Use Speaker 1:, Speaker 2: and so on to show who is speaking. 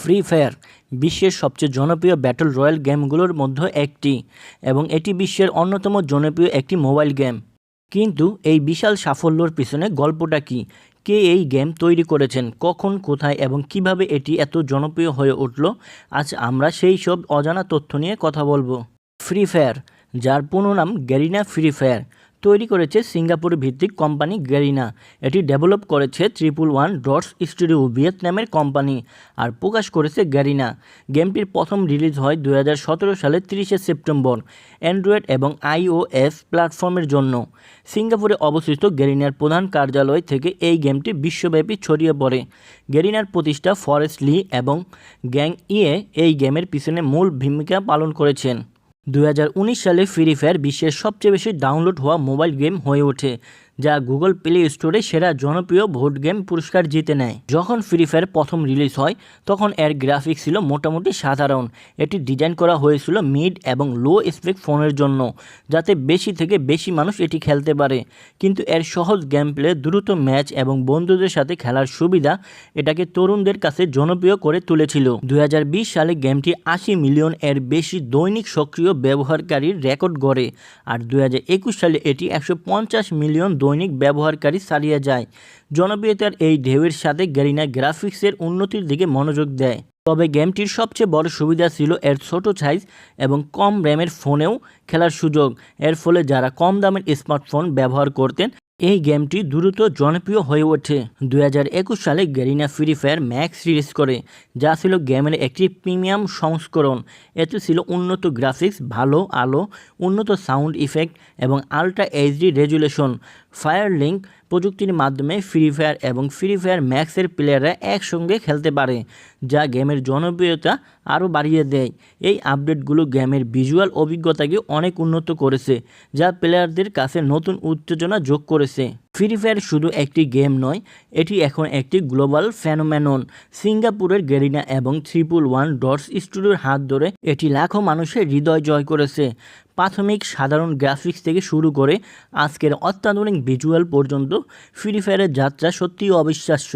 Speaker 1: Free fire, বিশ্বের সবচেয়ে জনপ্রিয় ব্যাটল রয়্যাল গেমগুলোর মধ্যে একটি এবং এটি বিশ্বের অন্যতম জনপ্রিয় একটি মোবাইল গেম। কিন্তু এই বিশাল সাফল্যর পিছনে গল্পটা কি? কে এই গেম তৈরি করেছেন? কখন, কোথায় এবং কীভাবে এটি এত জনপ্রিয় হয়ে উঠল? আজ আমরা সেই সব অজানা তথ্য নিয়ে কথা বলব। ফ্রি ফায়ার, যার পুরো নাম গ্যারিনা ফ্রি ফায়ার। তৈরি করেছে সিঙ্গাপুর ভিত্তিক কোম্পানি গ্যারিনা। এটি ডেভেলপ করেছে ট্রিপল ওয়ান ডটস স্টুডিও ভিয়েতনামের কোম্পানি আর প্রকাশ করেছে গ্যারিনা। গেমটির প্রথম রিলিজ হয় দু সালের তিরিশে সেপ্টেম্বর অ্যান্ড্রয়েড এবং আইওএস প্ল্যাটফর্মের জন্য। সিঙ্গাপুরে অবস্থিত গেরিনার প্রধান কার্যালয় থেকে এই গেমটি বিশ্বব্যাপী ছড়িয়ে পড়ে। গেরিনার প্রতিষ্ঠা ফরেস্ট লি এবং গ্যাং ইয়ে এই গেমের পিছনে মূল ভূমিকা পালন করেছেন। দু হাজার উনিশ সালে ফ্রি ফায়ার বিশ্বের সবচেয়ে বেশি ডাউনলোড হওয়া মোবাইল গেম হয়ে ওঠে। যা গুগল প্লে স্টোরে সেরা জনপ্রিয় ভোট গেম পুরস্কার জিতে নেয়। যখন ফ্রি ফায়ার প্রথম রিলিজ হয়, তখন এর গ্রাফিক্স ছিল মোটামুটি সাধারণ। এটি ডিজাইন করা হয়েছিল মিড এবং লো স্পেক ফোনের জন্য, যাতে বেশি থেকে বেশি মানুষ এটি খেলতে পারে। কিন্তু এর সহজ গেম প্লে দ্রুত ম্যাচ এবং বন্ধুদের সাথে খেলার সুবিধা এটাকে তরুণদের কাছে জনপ্রিয় করে তুলেছিল। দু হাজার বিশ সালে গেমটি আশি মিলিয়ন এর বেশি দৈনিক সক্রিয় ব্যবহারকারীর রেকর্ড গড়ে, আর দুই হাজার একুশ সালে এটি একশো পঞ্চাশ মিলিয়ন দৈনিক ব্যবহারকারী ছাড়িয়ে যায়। জনপ্রিয়তার এই ঢেউয়ের সাথে গ্যারিনা গ্রাফিক্সের উন্নতির দিকে মনোযোগ দেয়। তবে গেমটির সবচেয়ে বড় সুবিধা ছিল এর ছোট সাইজ এবং কম র্যামের ফোনেও খেলার সুযোগ। এর ফলে যারা কম দামের স্মার্টফোন ব্যবহার করতেন, এই গেমটি দ্রুত জনপ্রিয় হয়ে ওঠে। দুই হাজার একুশ সালে Garena free fire max release করে, যা ছিল গেমের একটি প্রিমিয়াম সংস্করণ। এতে ছিল উন্নত গ্রাফিক্স, ভালো আলো, উন্নত সাউন্ড ইফেক্ট এবং ultra HD resolution. Fire link প্রযুক্তির মাধ্যমে ফ্রি ফায়ার এবং ফ্রি ফায়ার ম্যাক্সের প্লেয়াররা একসঙ্গে খেলতে পারে, যা গেমের জনপ্রিয়তা আরও বাড়িয়ে দেয়। এই আপডেটগুলো গেমের ভিজুয়াল অভিজ্ঞতাকে অনেক উন্নত করেছে, যা প্লেয়ারদের কাছে নতুন উত্তেজনা যোগ করেছে। ফ্রি ফায়ার শুধু একটি গেম নয়, এটি এখন একটি গ্লোবাল ফ্যানোম্যানন সিঙ্গাপুরের গেরিনা এবং থ্রিপুল ওয়ান ডটস স্টুডিওর হাত ধরে এটি লাখো মানুষের হৃদয় জয় করেছে। প্রাথমিক সাধারণ গ্রাফিক্স থেকে শুরু করে আজকের অত্যাধুনিক ভিজুয়াল পর্যন্ত ফ্রি ফায়ারের যাত্রা সত্যিই অবিশ্বাস্য।